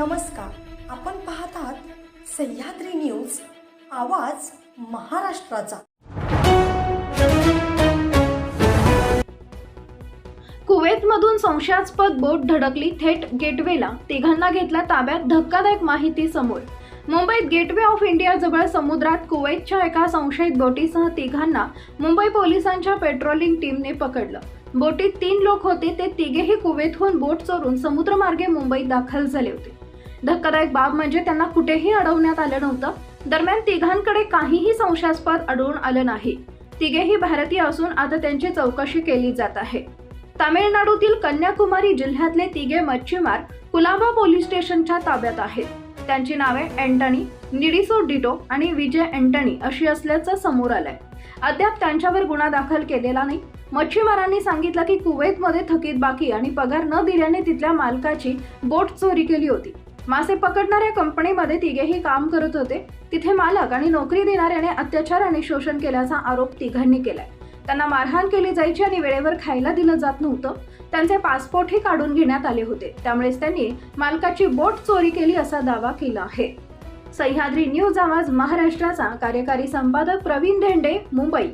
नमस्कार. आपण पाहत आहात सह्याद्री न्यूज आवाज महाराष्ट्राचा. कुवेतमधून संशयास्पद बोट धडकली थेट गेटवेला. तिघांना घेतला ताब्यात धक्कादायक माहिती समोर. मुंबईत गेटवे ऑफ इंडिया जवळ समुद्रात कुवैतच्या एका संशयित बोटीसह तिघांना मुंबई पोलिसांच्या पेट्रोलिंग टीमने पकडलं. बोटीत तीन लोक होते ते तिघेही कुवेतहून बोट चोरून समुद्रमार्गे मुंबईत दाखल झाले होते. धक्कादायक बाब म्हणजे त्यांना कुठेही अडवण्यात आलं नव्हतं. दरम्यान तिघांकडे काहीही संशयास्पद आढळून आलं नाही. तिघेही भारतीय असून आता त्यांची चौकशी केली जात आहे. तामिळनाडूतील कन्याकुमारी जिल्ह्यातले तिघे मच्छीमार कुलाबा पोलीस स्टेशनच्या ताब्यात आहेत. त्यांची नावे अँटनी निडिसो डिटो आणि विजय अँटनी अशी असल्याचं समोर आलंय. अद्याप त्यांच्यावर गुन्हा दाखल केलेला नाही. मच्छीमारांनी सांगितलं की कुवैतमध्ये थकीत बाकी आणि पगार न दिल्याने तिथल्या मालकाची बोट चोरी केली होती. मासे पकडणाऱ्या कंपनीमध्ये तिघेही काम करत होते. तिथे मालक आणि नोकरी देणाऱ्याने अत्याचार आणि शोषण केल्याचा आरोप तिघांनी केलाय. त्यांना मारहाण केली जायची आणि वेळेवर खायला दिलं जात नव्हतं. त्यांचे पासपोर्टही काढून घेण्यात आले होते. त्यामुळेच त्यांनी मालकाची बोट चोरी केली असा दावा केला आहे. सह्याद्री न्यूज आवाज महाराष्ट्राचा. कार्यकारी संपादक प्रवीण धेंडे मुंबई.